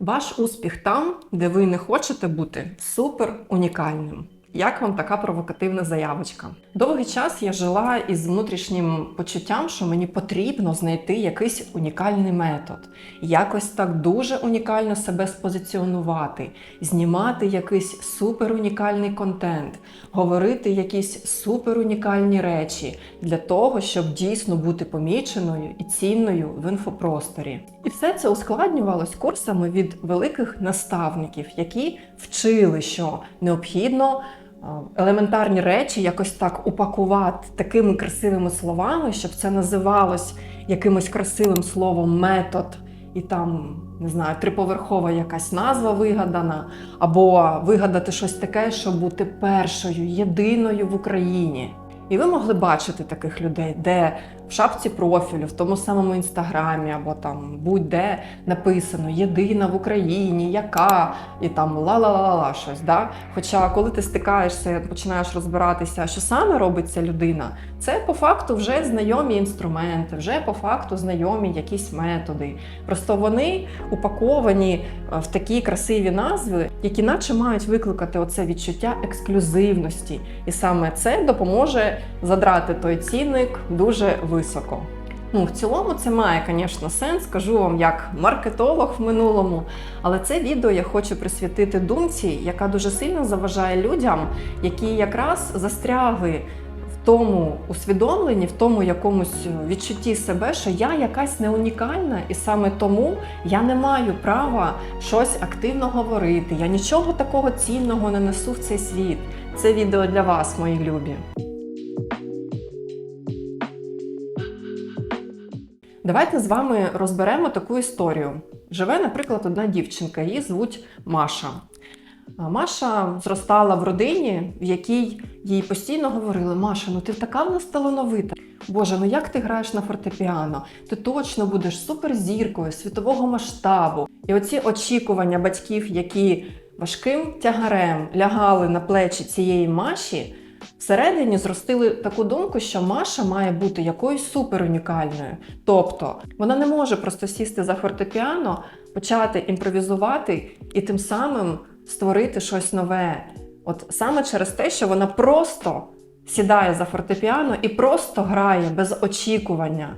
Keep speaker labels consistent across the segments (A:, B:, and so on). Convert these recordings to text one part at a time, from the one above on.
A: Ваш успіх там, де ви не хочете бути супер унікальним. Як вам така провокативна заявочка? Довгий час я жила із внутрішнім почуттям, що мені потрібно знайти якийсь унікальний метод, якось так дуже унікально себе спозиціонувати, знімати якийсь супер унікальний контент, говорити якісь супер унікальні речі для того, щоб дійсно бути поміченою і цінною в інфопросторі. І все це ускладнювалось курсами від великих наставників, які вчили, що необхідно елементарні речі якось так упакувати такими красивими словами, щоб це називалось якимось красивим словом метод. І там, не знаю, триповерхова якась назва вигадана, або вигадати щось таке, щоб бути першою, єдиною в Україні. І ви могли бачити таких людей, де в шапці профілю, в тому самому інстаграмі, або там будь-де написано єдина в Україні, яка, і там ла-ла-ла-ла щось. Да? Хоча, коли ти стикаєшся, починаєш розбиратися, що саме робить ця людина, це по факту вже знайомі інструменти, вже по факту знайомі якісь методи. Просто вони упаковані е, в такі красиві назви, які наче мають викликати оце відчуття ексклюзивності. І саме це допоможе задрати той цінник дуже високо. Ну, в цілому це має, звісно, сенс, скажу вам як маркетолог в минулому. Але це відео я хочу присвятити думці, яка дуже сильно заважає людям, які якраз застрягли в тому усвідомленні, в тому якомусь відчутті себе, що я якась не унікальна, і саме тому я не маю права щось активно говорити. Я нічого такого цінного не несу в цей світ. Це відео для вас, мої любі. Давайте з вами розберемо таку історію. Живе, наприклад, одна дівчинка, її звуть Маша. Маша зростала в родині, в якій їй постійно говорили: Маша, ну ти така в нас талановита. Боже, ну як ти граєш на фортепіано? Ти точно будеш суперзіркою світового масштабу. І оці очікування батьків, які важким тягарем лягали на плечі цієї Маші, всередині зростили таку думку, що Маша має бути якоюсь супер унікальною. Тобто вона не може просто сісти за фортепіано, почати імпровізувати і тим самим створити щось нове. От саме через те, що вона просто сідає за фортепіано і просто грає без очікування.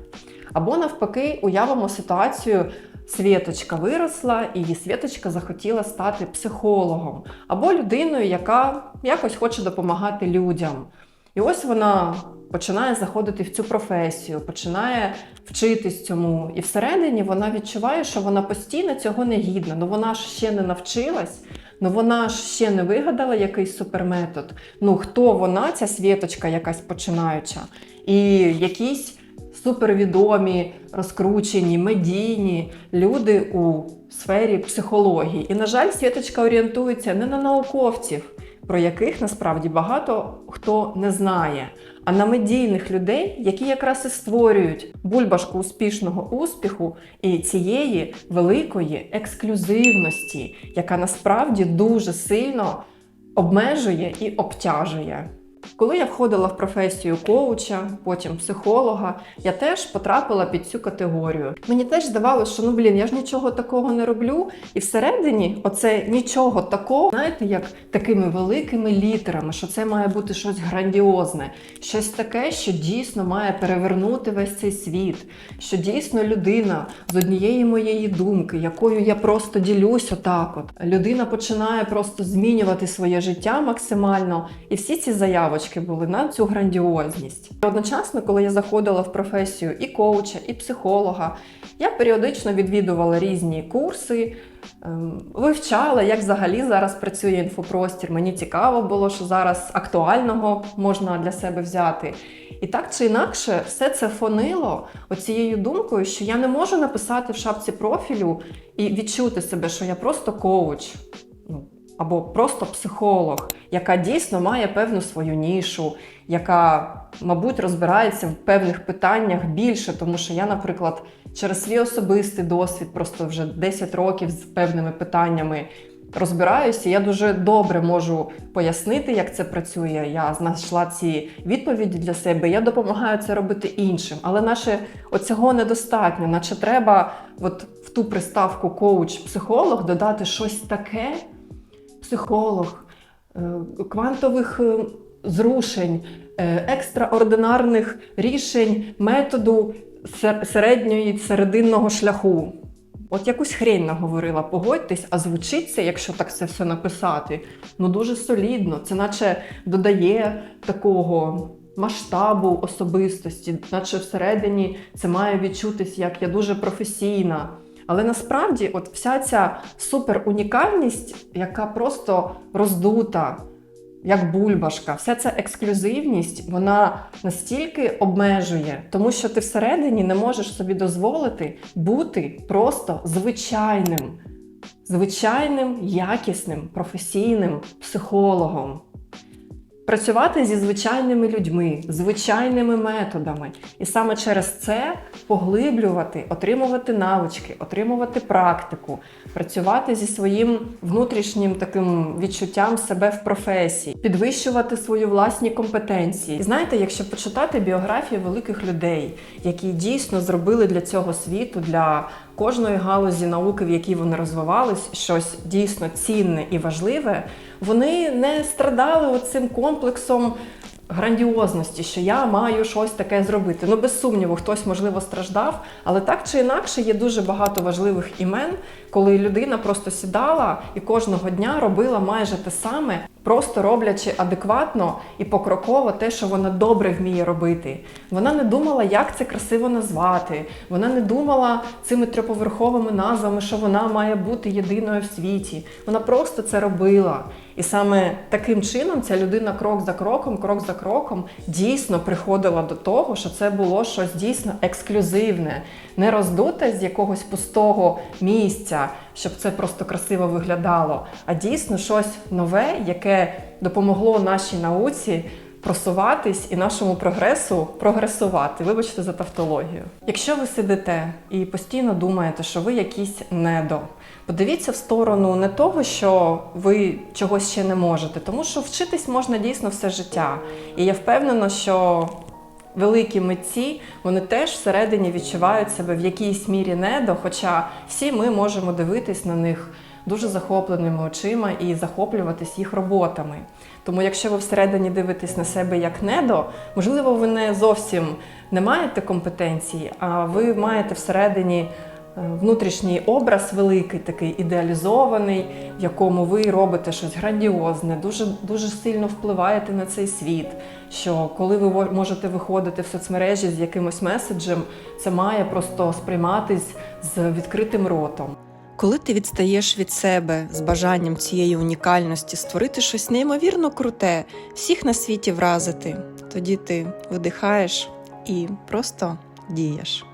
A: Або навпаки, уявимо ситуацію. Світочка виросла, і Світочка захотіла стати психологом або людиною, яка якось хоче допомагати людям. І ось вона починає заходити в цю професію, починає вчитись цьому. І всередині вона відчуває, що вона постійно цього не гідна. Ну вона ж ще не навчилась, ну вона ж ще не вигадала якийсь суперметод. Ну хто вона, ця світочка якась починаюча? І якісь супервідомі, розкручені, медійні люди у сфері психології. І, на жаль, Світочка орієнтується не на науковців, про яких насправді багато хто не знає, а на медійних людей, які якраз і створюють бульбашку успішного успіху і цієї великої ексклюзивності, яка насправді дуже сильно обмежує і обтяжує. Коли я входила в професію коуча, потім психолога, я теж потрапила під цю категорію. Мені теж здавалося, що ну блін, я ж нічого такого не роблю. І всередині оце нічого такого, знаєте, як такими великими літерами, що це має бути щось грандіозне, щось таке, що дійсно має перевернути весь цей світ, що дійсно людина з однієї моєї думки, якою я просто ділюсь отак. От людина починає просто змінювати своє життя максимально, і всі ці заяви були на цю грандіозність. І Одночасно, коли я заходила в професію і коуча, і психолога, я періодично відвідувала різні курси, ем, вивчала, як взагалі зараз працює інфопростір. Мені цікаво було, що зараз актуального можна для себе взяти. І так чи інакше, все це фонило оцією думкою, що я не можу написати в шапці профілю і відчути себе, що я просто коуч. Або просто психолог, яка дійсно має певну свою нішу, яка, мабуть, розбирається в певних питаннях більше, тому що я, наприклад, через свій особистий досвід, просто вже 10 років з певними питаннями розбираюся. Я дуже добре можу пояснити, як це працює. Я знайшла ці відповіді для себе. Я допомагаю це робити іншим. Але наше оцього недостатньо. Наче треба от в ту приставку коуч-психолог додати щось таке. Психолог, е, квантових е, зрушень, е, екстраординарних рішень, методу середньої серединного шляху. От якусь хрень наговорила, погодьтесь, а звучить це, якщо так це все написати, ну дуже солідно. Це наче додає такого масштабу особистості, наче всередині це має відчутись, як я дуже професійна. Але насправді, от вся ця суперунікальність, яка просто роздута, як бульбашка, вся ця ексклюзивність, вона настільки обмежує, тому що ти всередині не можеш собі дозволити бути просто звичайним, звичайним, якісним, професійним психологом. Працювати зі звичайними людьми, звичайними методами. І саме через це поглиблювати, отримувати навички, отримувати практику, працювати зі своїм внутрішнім таким відчуттям себе в професії, підвищувати свої власні компетенції. І знаєте, якщо почитати біографії великих людей, які дійсно зробили для цього світу, для кожної галузі науки, в якій вони розвивались, щось дійсно цінне і важливе, вони не страдали цим комплексом грандіозності, що я маю щось таке зробити. Ну, без сумніву, хтось, можливо, страждав, але так чи інакше є дуже багато важливих імен, коли людина просто сідала і кожного дня робила майже те саме, просто роблячи адекватно і покроково те, що вона добре вміє робити. Вона не думала, як це красиво назвати. Вона не думала цими трьоповерховими назвами, що вона має бути єдиною в світі. Вона просто це робила. І саме таким чином ця людина крок за кроком, крок за кроком дійсно приходила до того, що це було щось дійсно ексклюзивне, не роздуте з якогось пустого місця, щоб це просто красиво виглядало, а дійсно щось нове, яке допомогло нашій науці просуватись і нашому прогресу прогресувати. Вибачте за тавтологію. Якщо ви сидите і постійно думаєте, що ви якісь недо, подивіться в сторону не того, що ви чогось ще не можете, тому що вчитись можна дійсно все життя. І я впевнена, що великі митці вони теж всередині відчувають себе в якійсь мірі недо, хоча всі ми можемо дивитись на них дуже захопленими очима і захоплюватись їх роботами. Тому, якщо ви всередині дивитесь на себе як недо, можливо, ви не зовсім не маєте компетенції, а ви маєте всередині внутрішній образ великий, такий ідеалізований, в якому ви робите щось грандіозне, дуже, дуже сильно впливаєте на цей світ. Що коли ви можете виходити в соцмережі з якимось меседжем, це має просто сприйматись з відкритим ротом.
B: Коли ти відстаєш від себе з бажанням цієї унікальності створити щось неймовірно круте, всіх на світі вразити, тоді ти видихаєш і просто дієш.